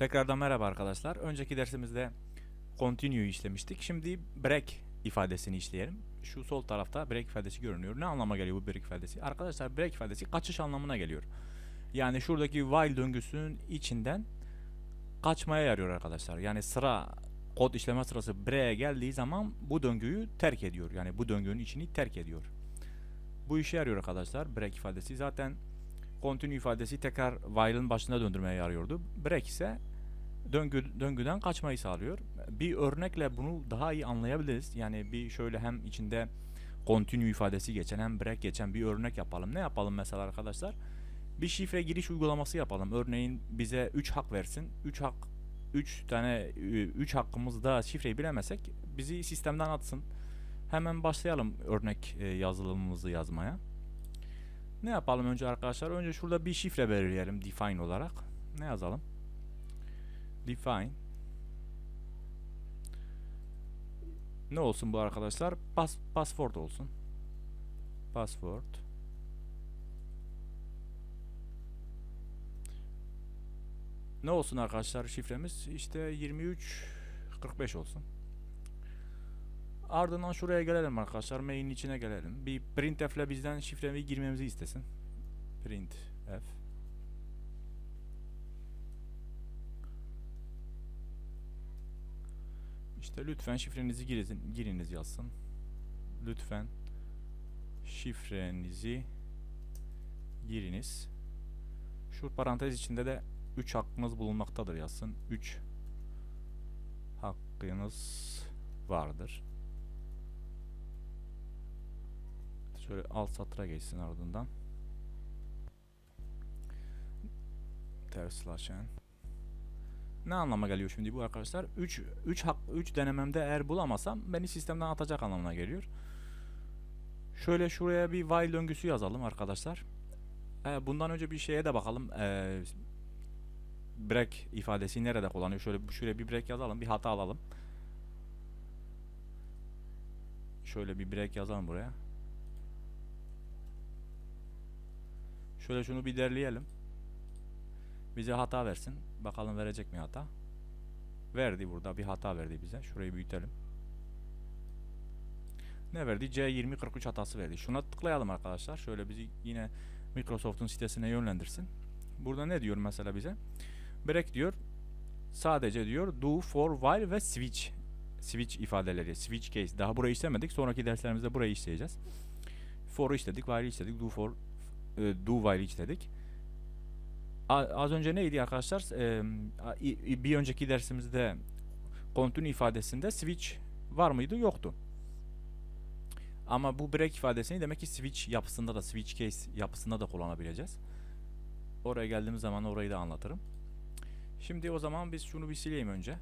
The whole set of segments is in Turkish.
Tekrardan merhaba arkadaşlar. Önceki dersimizde continue işlemiştik. Şimdi break ifadesini işleyelim. Şu sol tarafta break ifadesi görünüyor. Ne anlama geliyor bu break ifadesi? Arkadaşlar break ifadesi kaçış anlamına geliyor. Yani şuradaki while döngüsünün içinden kaçmaya yarıyor arkadaşlar. Yani sıra kod işleme sırası break'e geldiği zaman bu döngüyü terk ediyor. Yani bu döngünün içini terk ediyor. Bu işe yarıyor arkadaşlar break ifadesi. Zaten continue ifadesi tekrar while'ın başına döndürmeye yarıyordu. Break ise döngü, döngüden kaçmayı sağlıyor. Bir örnekle bunu daha iyi anlayabiliriz. Yani bir şöyle hem içinde continue ifadesi geçen hem break geçen bir örnek yapalım. Ne yapalım mesela arkadaşlar? Bir şifre giriş uygulaması yapalım. Örneğin bize 3 hak versin. 3 hak 3 tane 3 hakkımızda şifreyi bilemesek bizi sistemden atsın. Hemen başlayalım örnek e, yazılımımızı yazmaya. Ne yapalım önce arkadaşlar? Önce şurada bir şifre belirleyelim define olarak. Ne yazalım? Define. Ne olsun bu arkadaşlar? Pas password olsun. Password. Ne olsun arkadaşlar şifremiz? İşte 23 45 olsun. Ardından şuraya gelelim arkadaşlar. Main'in içine gelelim. Bir printf ile bizden şifremi girmemizi istesin. Printf. İşte lütfen şifrenizi girin, giriniz yazsın. Lütfen şifrenizi giriniz. Şu parantez içinde de 3 hakkınız bulunmaktadır yazsın. 3 hakkınız vardır. Şöyle alt satıra geçsin ardından. Ters slash n. Ne anlama geliyor şimdi bu arkadaşlar? 3 3 hak 3 denememde eğer bulamasam beni sistemden atacak anlamına geliyor. Şöyle şuraya bir while döngüsü yazalım arkadaşlar. Ee, bundan önce bir şeye de bakalım. Ee, break ifadesi nerede kullanıyor? Şöyle şuraya bir break yazalım, bir hata alalım. Şöyle bir break yazalım buraya. Şöyle şunu bir derleyelim. Bize hata versin. Bakalım verecek mi hata? Verdi burada. Bir hata verdi bize. Şurayı büyütelim. Ne verdi? C2043 hatası verdi. Şuna tıklayalım arkadaşlar. Şöyle bizi yine Microsoft'un sitesine yönlendirsin. Burada ne diyor mesela bize? Break diyor. Sadece diyor do, for, while ve switch. Switch ifadeleri. Switch case. Daha burayı işlemedik. Sonraki derslerimizde burayı işleyeceğiz. For'u işledik. While'ı işledik. Do, for, e, do, while'ı işledik. Az önce neydi arkadaşlar? Bir önceki dersimizde continue ifadesinde switch var mıydı? Yoktu. Ama bu break ifadesini demek ki switch yapısında da switch case yapısında da kullanabileceğiz. Oraya geldiğimiz zaman orayı da anlatırım. Şimdi o zaman biz şunu bir sileyim önce.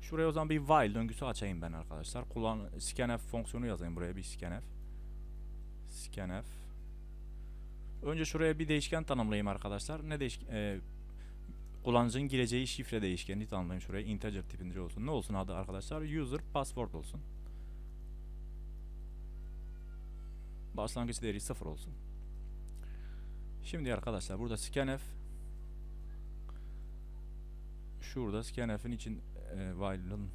Şuraya o zaman bir while döngüsü açayım ben arkadaşlar. Kullan scanf fonksiyonu yazayım buraya bir scanf. Scanf Önce şuraya bir değişken tanımlayayım arkadaşlar. Ne değişken? E, kullanıcının gireceği şifre değişkenini tanımlayayım şuraya. Integer tipinde olsun. Ne olsun adı arkadaşlar? User password olsun. Başlangıç değeri 0 olsun. Şimdi arkadaşlar burada scanf şurada scanf'in için e, while'ın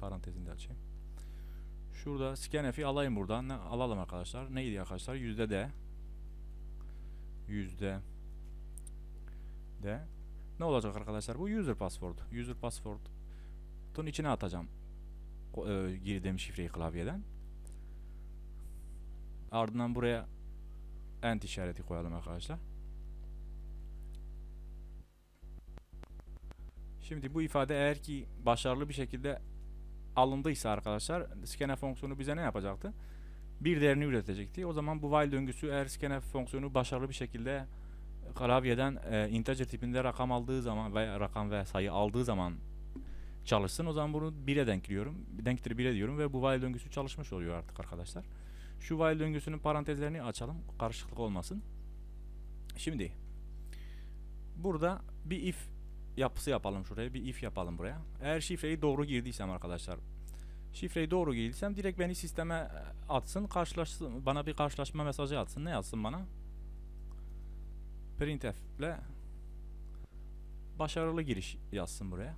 parantezinde açayım. Şurada scanf'i alayım buradan. Ne, alalım arkadaşlar. Neydi arkadaşlar? Yüzde D yüzde de. Ne olacak arkadaşlar? Bu user password. User password'un içine atacağım. E, girdiğim şifreyi klavyeden. Ardından buraya end işareti koyalım arkadaşlar. Şimdi bu ifade eğer ki başarılı bir şekilde alındıysa arkadaşlar scanf fonksiyonu bize ne yapacaktı bir değerini üretecekti. O zaman bu while döngüsü eğer scanf fonksiyonu başarılı bir şekilde klavyeden e, integer tipinde rakam aldığı zaman veya rakam ve sayı aldığı zaman çalışsın. O zaman bunu 1'e denkliyorum. Denktir 1'e diyorum ve bu while döngüsü çalışmış oluyor artık arkadaşlar. Şu while döngüsünün parantezlerini açalım. Karışıklık olmasın. Şimdi burada bir if yapısı yapalım şuraya. Bir if yapalım buraya. Eğer şifreyi doğru girdiysem arkadaşlar Şifreyi doğru girdiysem direkt beni sisteme e, atsın, karşılaşsın, bana bir karşılaşma mesajı atsın. Ne yazsın bana? Printf ile başarılı giriş yazsın buraya.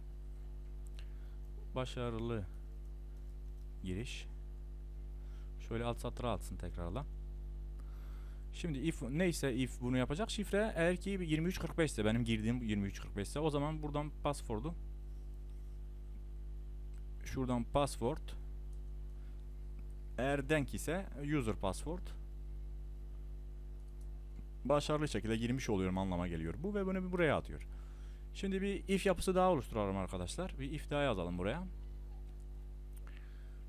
Başarılı giriş. Şöyle alt satıra atsın tekrardan. Şimdi if neyse if bunu yapacak şifre eğer ki 2345 ise benim girdiğim 2345 ise o zaman buradan password'u şuradan password eğer denk ise user password başarılı şekilde girmiş oluyorum anlama geliyor bu ve bunu buraya atıyor. Şimdi bir if yapısı daha oluşturalım arkadaşlar. Bir if daha yazalım buraya.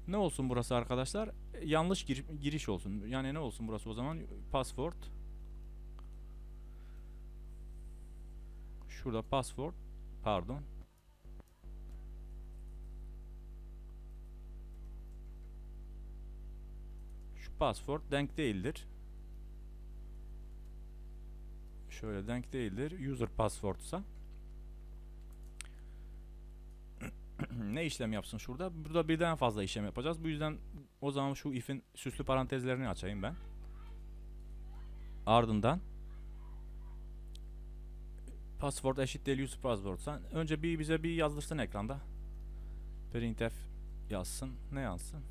Ne olsun burası arkadaşlar? Yanlış gir- giriş olsun. Yani ne olsun burası o zaman? Password. Şurada password. Pardon. Password denk değildir. Şöyle denk değildir. User password'sa. ne işlem yapsın şurada? Burada birden fazla işlem yapacağız. Bu yüzden o zaman şu if'in süslü parantezlerini açayım ben. Ardından password eşit değil user password. Sen önce bir bize bir yazdırsın ekranda. Printf yazsın. Ne yazsın?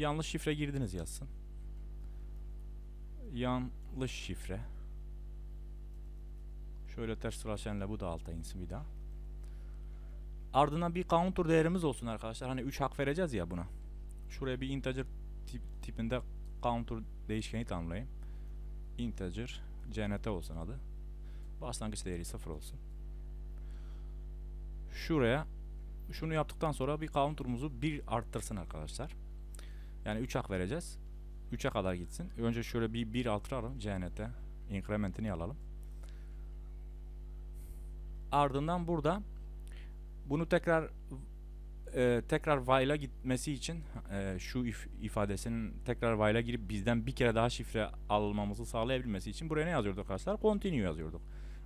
Yanlış şifre girdiniz yazsın. Yanlış şifre. Şöyle ters slashenle bu da alta insin bir daha. Ardından bir counter değerimiz olsun arkadaşlar. Hani 3 hak vereceğiz ya buna. Şuraya bir integer tip, tipinde counter değişkeni tanımlayayım. Integer cnt olsun adı. Başlangıç değeri 0 olsun. Şuraya şunu yaptıktan sonra bir counter'umuzu 1 arttırsın arkadaşlar. Yani 3 hak vereceğiz. 3'e kadar gitsin. Önce şöyle bir 1 artıralım cnt. Increment'ini alalım. Ardından burada bunu tekrar e, tekrar while'a gitmesi için e, şu if, ifadesinin tekrar while'a girip bizden bir kere daha şifre almamızı sağlayabilmesi için buraya ne yazıyorduk arkadaşlar? Continue yazıyorduk.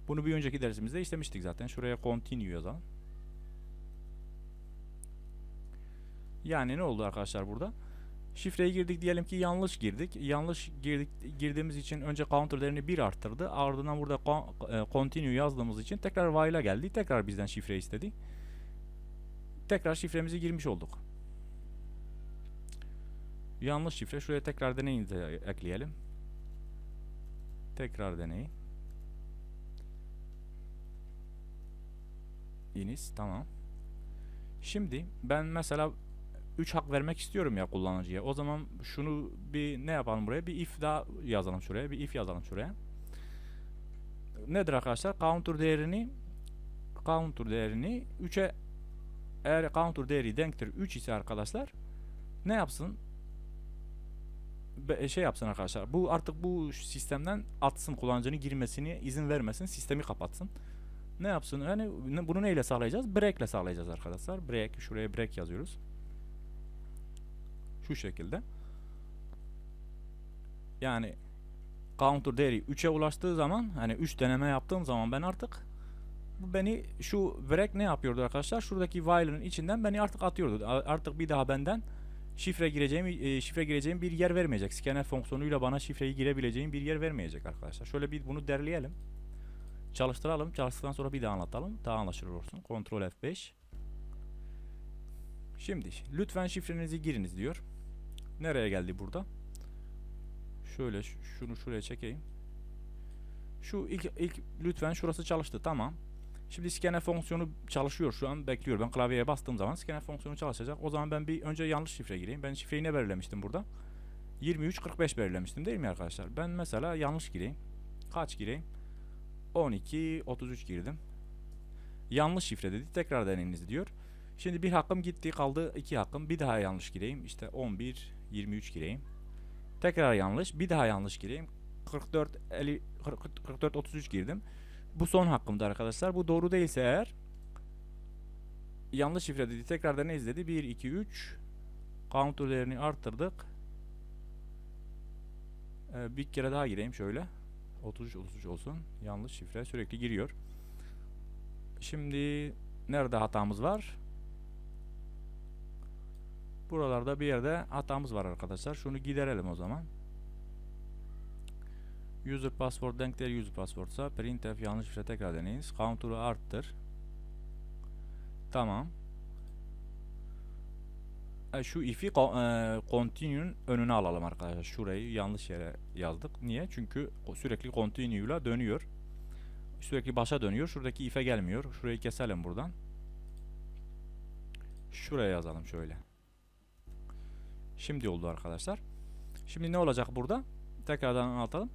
Bunu bir önceki dersimizde işlemiştik zaten. Şuraya continue yazalım. Yani ne oldu arkadaşlar burada? Şifreyi girdik diyelim ki yanlış girdik. Yanlış girdik girdiğimiz için önce counter değerini 1 arttırdı. Ardından burada e, continue yazdığımız için tekrar while'a geldi. Tekrar bizden şifre istedi. Tekrar şifremizi girmiş olduk. Yanlış şifre. Şuraya tekrar deneyin de ekleyelim. Tekrar deneyin. Inis tamam. Şimdi ben mesela 3 hak vermek istiyorum ya kullanıcıya. O zaman şunu bir ne yapalım buraya? Bir if daha yazalım şuraya. Bir if yazalım şuraya. Nedir arkadaşlar? Counter değerini counter değerini 3'e eğer counter değeri denktir 3 ise arkadaşlar ne yapsın? Be- şey yapsın arkadaşlar. Bu artık bu sistemden atsın kullanıcının girmesini izin vermesin. Sistemi kapatsın. Ne yapsın? Yani bunu neyle sağlayacağız? Break ile sağlayacağız arkadaşlar. Break şuraya break yazıyoruz. Şu şekilde. Yani counter değeri 3'e ulaştığı zaman hani 3 deneme yaptığım zaman ben artık bu beni şu break ne yapıyordu arkadaşlar? Şuradaki while'ın içinden beni artık atıyordu. Artık bir daha benden şifre gireceğim e, şifre gireceğim bir yer vermeyecek. Scanf fonksiyonuyla bana şifreyi girebileceğim bir yer vermeyecek arkadaşlar. Şöyle bir bunu derleyelim. Çalıştıralım. Çalıştıktan sonra bir daha anlatalım. Daha anlaşılır olsun. Ctrl F5. Şimdi lütfen şifrenizi giriniz diyor. Nereye geldi burada? Şöyle şunu şuraya çekeyim. Şu ilk ilk lütfen şurası çalıştı. Tamam. Şimdi scanf fonksiyonu çalışıyor şu an bekliyor. Ben klavyeye bastığım zaman scanf fonksiyonu çalışacak. O zaman ben bir önce yanlış şifre gireyim. Ben şifreyi ne belirlemiştim burada? 2345 belirlemiştim değil mi arkadaşlar? Ben mesela yanlış gireyim. Kaç gireyim? 12 33 girdim. Yanlış şifre dedi. Tekrar deneyiniz diyor. Şimdi bir hakkım gitti kaldı iki hakkım. Bir daha yanlış gireyim. İşte 11 23 gireyim. Tekrar yanlış. Bir daha yanlış gireyim. 44 50 40 44 33 girdim. Bu son hakkımdı arkadaşlar. Bu doğru değilse eğer yanlış şifre dedi. Tekrar da ne izledi? 1 2 3 counter değerini arttırdık. Ee, bir kere daha gireyim şöyle. 33 33 olsun. Yanlış şifre sürekli giriyor. Şimdi nerede hatamız var? Buralarda bir yerde hatamız var arkadaşlar. Şunu giderelim o zaman. User password denk değer user passwordsa printf yanlış şifre tekrar deneyiniz. Counter'ı arttır. Tamam. E, şu if'i e, continue'nun önüne alalım arkadaşlar. Şurayı yanlış yere yazdık. Niye? Çünkü sürekli continue'yla dönüyor. Sürekli başa dönüyor. Şuradaki if'e gelmiyor. Şurayı keselim buradan. Şuraya yazalım şöyle. Şimdi oldu arkadaşlar. Şimdi ne olacak burada? Tekrardan anlatalım.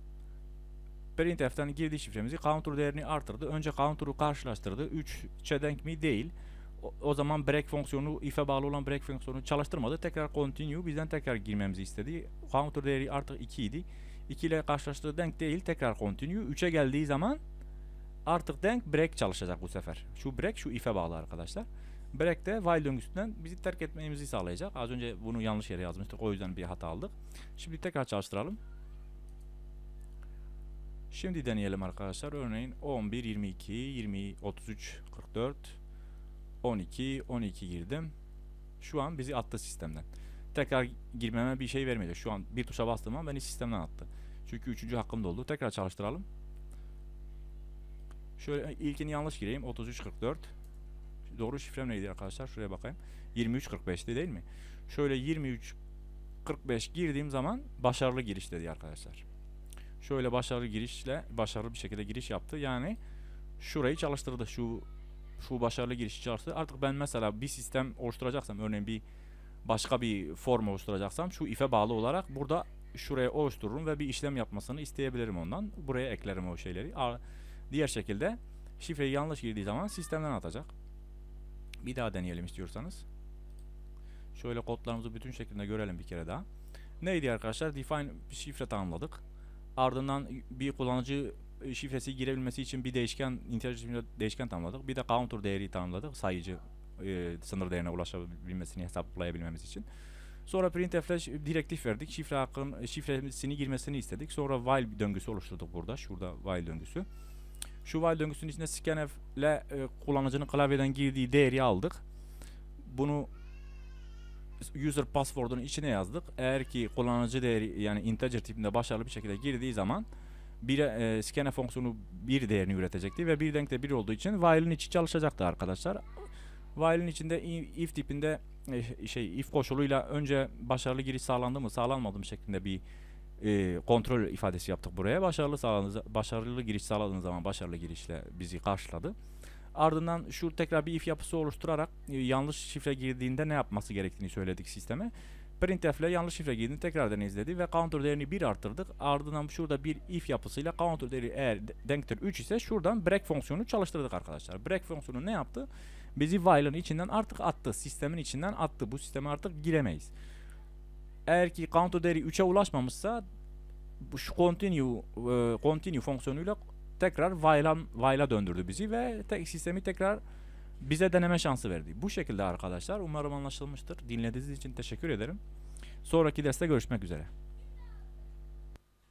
Printf'ten girdi şifremizi. Counter değerini artırdı. Önce counter'ı karşılaştırdı. 3 denk mi? Değil. O, o zaman break fonksiyonu, if'e bağlı olan break fonksiyonu çalıştırmadı. Tekrar continue bizden tekrar girmemizi istedi. Counter değeri artık 2 idi. 2 ile karşılaştığı denk değil. Tekrar continue. 3'e geldiği zaman artık denk break çalışacak bu sefer. Şu break şu if'e bağlı arkadaşlar. Break de while döngüsünden bizi terk etmemizi sağlayacak. Az önce bunu yanlış yere yazmıştık. O yüzden bir hata aldık. Şimdi tekrar çalıştıralım. Şimdi deneyelim arkadaşlar. Örneğin 11, 22, 20, 33, 44, 12, 12 girdim. Şu an bizi attı sistemden. Tekrar girmeme bir şey vermedi. Şu an bir tuşa bastığım an beni sistemden attı. Çünkü üçüncü hakkım doldu. Tekrar çalıştıralım. Şöyle ilkini yanlış gireyim. 33, 44. Doğru şifrem neydi arkadaşlar? Şuraya bakayım. 23, 45'ti değil mi? Şöyle 23, 45 girdiğim zaman başarılı giriş dedi arkadaşlar. Şöyle başarılı girişle başarılı bir şekilde giriş yaptı. Yani şurayı çalıştırdı. Şu şu başarılı girişi çalıştırdı. Artık ben mesela bir sistem oluşturacaksam örneğin bir başka bir form oluşturacaksam şu if'e bağlı olarak burada şuraya oluştururum ve bir işlem yapmasını isteyebilirim ondan. Buraya eklerim o şeyleri. Diğer şekilde şifreyi yanlış girdiği zaman sistemden atacak. Bir daha deneyelim istiyorsanız. Şöyle kodlarımızı bütün şeklinde görelim bir kere daha. Neydi arkadaşlar? Define bir şifre tanımladık. Ardından bir kullanıcı e, şifresi girebilmesi için bir değişken, integer değişken tanımladık. Bir de counter değeri tanımladık. Sayıcı e, sınır değerine ulaşabilmesini hesaplayabilmemiz için. Sonra printf'le direktif verdik. Şifre hakkın şifresini girmesini istedik. Sonra while döngüsü oluşturduk burada. Şurada while döngüsü. Şu while döngüsünün içinde scanf ile e, kullanıcının klavyeden girdiği değeri aldık. Bunu user password'un içine yazdık. Eğer ki kullanıcı değeri yani integer tipinde başarılı bir şekilde girdiği zaman bir e, scanf fonksiyonu bir değerini üretecekti ve bir denkte bir olduğu için while'ın içi çalışacaktı arkadaşlar. While'ın içinde if tipinde e, şey if koşuluyla önce başarılı giriş sağlandı mı sağlanmadı mı şeklinde bir e, kontrol ifadesi yaptık buraya. Başarılı sağladığınız, başarılı giriş sağladığınız zaman başarılı girişle bizi karşıladı. Ardından şu tekrar bir if yapısı oluşturarak e, yanlış şifre girdiğinde ne yapması gerektiğini söyledik sisteme. Printf ile yanlış şifre girdiğini tekrardan izledi ve counter değerini 1 arttırdık. Ardından şurada bir if yapısıyla counter değeri eğer de- denktir 3 ise şuradan break fonksiyonu çalıştırdık arkadaşlar. Break fonksiyonu ne yaptı? Bizi while'ın içinden artık attı. Sistemin içinden attı. Bu sisteme artık giremeyiz. Eğer ki counter değeri 3'e ulaşmamışsa şu continue e, continue fonksiyonuyla tekrar while'a while'a döndürdü bizi ve tek sistemi tekrar bize deneme şansı verdi. Bu şekilde arkadaşlar umarım anlaşılmıştır. Dinlediğiniz için teşekkür ederim. Sonraki derste görüşmek üzere.